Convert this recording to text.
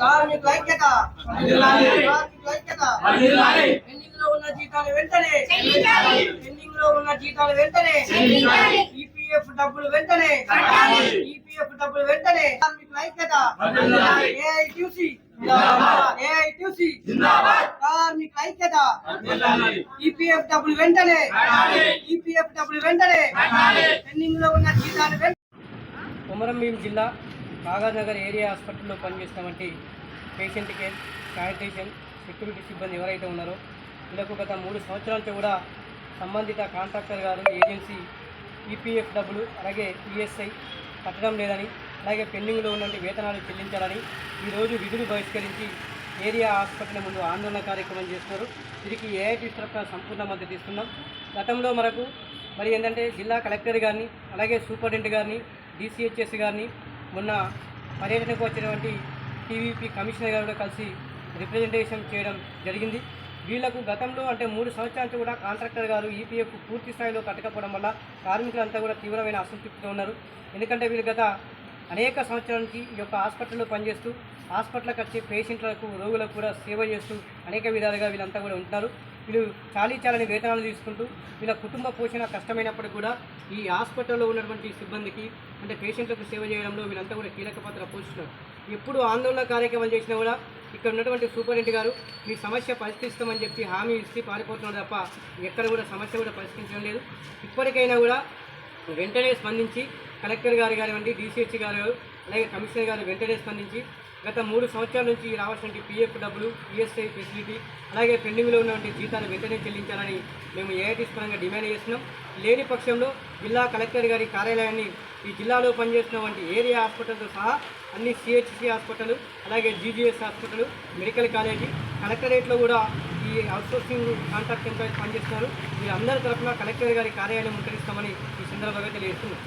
కార్మికుల ఐక్యత కార్మికుల ఐక్యత. పెండింగ్లో ఉన్న జీతాలు వెంటనే. పెండింగ్లో ఉన్న జీతాలు వెంటనే. ఈపీఎఫ్ డబ్బులు వెంటనే. ఈపీఎఫ్ డబ్బులు వెంటనే. కార్మికుల ఐక్యత. ఏఐటీసీ ఏఐటీసీ కార్మికుల ఐక్యత. ఈపీఎఫ్ డబ్బులు వెంటనే. ఈపీఎఫ్ డబ్బులు వెంటనే. పెండింగ్లో ఉన్న జీతాలు వెంటనే. కొమరంభీం జిల్లా కాగానగర్ ఏరియా హాస్పిటల్లో పనిచేసినటువంటి పేషెంట్ కేర్ శానిటేషన్ సెక్యూరిటీ సిబ్బంది ఎవరైతే ఉన్నారో వీళ్ళకు గత మూడు సంవత్సరాలతో కూడా సంబంధిత కాంట్రాక్టర్ గారు ఏజెన్సీ ఈపీఎఫ్ డబ్బులు అలాగే ఈఎస్ఐ కట్టడం లేదని అలాగే పెండింగ్లో ఉన్నటువంటి వేతనాలు చెల్లించాలని ఈరోజు విధులు బహిష్కరించి ఏరియా హాస్పిటల్ ముందు ఆందోళన కార్యక్రమం చేస్తున్నారు. దీనికి ఏఐటీ తరఫున సంపూర్ణ మద్దతు ఇస్తున్నాం. గతంలో మనకు మరి ఏంటంటే జిల్లా కలెక్టర్ గారిని అలాగే సూపరింటెండెంట్ గారిని డిసిహెచ్ఎస్ గారిని మొన్న పర్యటనకు వచ్చినటువంటి టీవీపీ కమిషనర్ గారు కలిసి రిప్రజెంటేషన్ చేయడం జరిగింది. వీళ్ళకు గతంలో అంటే మూడు సంవత్సరాల నుంచి కూడా కాంట్రాక్టర్ గారు ఈపీఎఫ్ పూర్తి స్థాయిలో కట్టకపోవడం వల్ల కార్మికులంతా కూడా తీవ్రమైన అసంతృప్తితో ఉన్నారు. ఎందుకంటే వీళ్ళు గత అనేక సంవత్సరాల నుంచి ఈ యొక్క హాస్పిటల్లో పనిచేస్తూ హాస్పిటల్కి వచ్చే పేషెంట్లకు రోగులకు కూడా సేవ చేస్తూ అనేక విధాలుగా వీళ్ళంతా కూడా ఉంటున్నారు. వీళ్ళు చాలీ చాలని వేతనాలు తీసుకుంటూ వీళ్ళ కుటుంబ పోషణ కష్టమైనప్పటికీ కూడా ఈ హాస్పిటల్లో ఉన్నటువంటి సిబ్బందికి అంటే పేషెంట్లకు సేవ చేయడంలో వీళ్ళంతా కూడా కీలక పాత్ర పోషిస్తున్నారు. ఎప్పుడు ఆందోళన కార్యక్రమాలు చేసినా కూడా ఇక్కడ ఉన్నటువంటి సూపరింటెండెంట్ గారు మీ సమస్య పరిష్కరిస్తామని చెప్పి హామీ ఇచ్చి పారిపోతున్నారు తప్ప ఎక్కడ కూడా సమస్య కూడా పరిష్కరించడం లేదు. ఇప్పటికైనా కూడా వెంటనే స్పందించి కలెక్టర్ గారు కానివ్వండి డీసీహెచ్ గారు అలాగే కమిషనర్ గారు వెంటనే స్పందించి గత మూడు సంవత్సరాల నుంచి రావాల్సిన పిఎఫ్ డబ్బులు ఈఎస్ఐ ఫెసిలిటీ అలాగే పెండింగ్లో ఉన్నటువంటి జీతాలు వెంటనే చెల్లించాలని మేము ఏఐటీస్ పరంగా డిమాండ్ చేస్తున్నాం. లేని పక్షంలో జిల్లా కలెక్టర్ గారి కార్యాలయాన్ని ఈ జిల్లాలో పనిచేస్తున్నటువంటి ఏరియా హాస్పిటల్తో సహా అన్ని సిహెచ్సి హాస్పిటల్ అలాగే జీజీఎస్ హాస్పిటల్ మెడికల్ కాలేజీ కలెక్టరేట్లో కూడా ఈ అవుట్సోర్సింగ్ కాంట్రాక్ట్ ఎంప్లాయీస్ పనిచేస్తున్నారు. వీరందరి తరఫున కలెక్టర్ గారి కార్యాలయం ముట్టడిస్తామని ఈ సందర్భంగా తెలియజేస్తున్నాం.